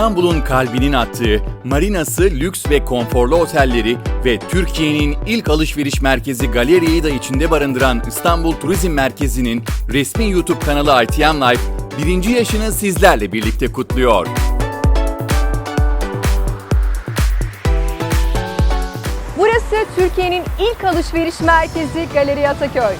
İstanbul'un kalbinin attığı, marinası, lüks ve konforlu otelleri ve Türkiye'nin ilk alışveriş merkezi galeriyi da içinde barındıran İstanbul Turizm Merkezi'nin resmi YouTube kanalı ITM Life, birinci yaşını sizlerle birlikte kutluyor. Burası Türkiye'nin ilk alışveriş merkezi Galeri Ataköy.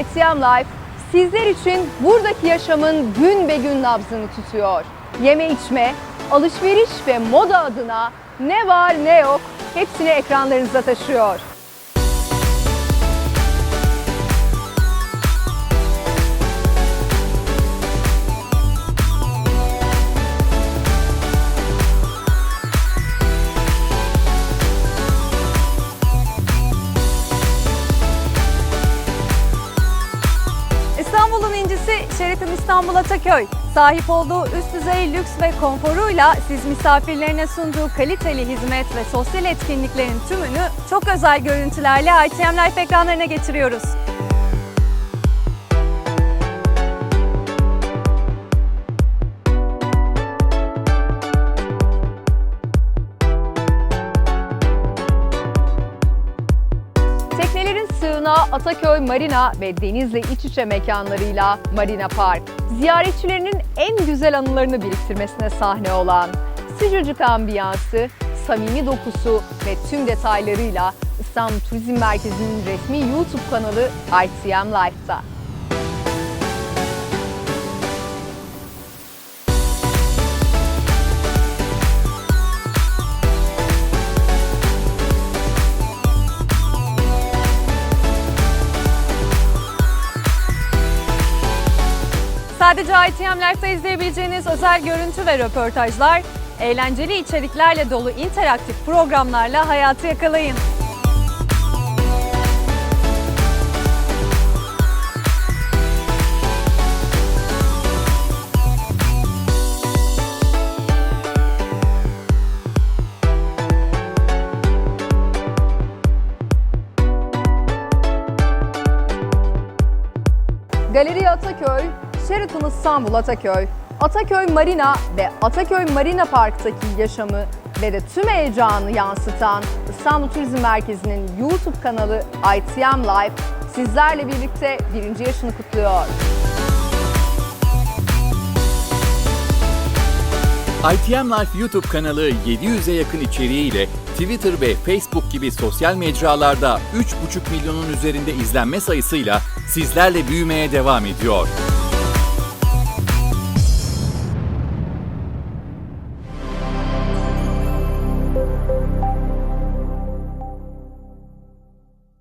ITM Life sizler için buradaki yaşamın gün be gün nabzını tutuyor. Yeme içme, alışveriş ve moda adına ne var ne yok hepsini ekranlarınıza taşıyor. İstanbul'un incisi Sheraton İstanbul Ataköy. Sahip olduğu üst düzey lüks ve konforuyla siz misafirlerine sunduğu kaliteli hizmet ve sosyal etkinliklerin tümünü çok özel görüntülerle ITM Life ekranlarına getiriyoruz. Sığınağı Ataköy Marina ve denizle iç içe mekanlarıyla Marina Park, ziyaretçilerinin en güzel anılarını biriktirmesine sahne olan sıcacık ambiyansı, samimi dokusu ve tüm detaylarıyla İstanbul Turizm Merkezi'nin resmi YouTube kanalı ITM Life'da. Sadece ITM Life'da izleyebileceğiniz özel görüntü ve röportajlar, eğlenceli içeriklerle dolu interaktif programlarla hayatı yakalayın. Galeri Ataköy, Sheraton İstanbul Ataköy, Ataköy Marina ve Ataköy Marina Park'taki yaşamı ve de tüm heyecanı yansıtan İstanbul Turizm Merkezi'nin YouTube kanalı ITM Live sizlerle birlikte birinci yaşını kutluyor. ITM Life YouTube kanalı 700'e yakın içeriğiyle Twitter ve Facebook gibi sosyal mecralarda 3,5 milyonun üzerinde izlenme sayısıyla sizlerle büyümeye devam ediyor.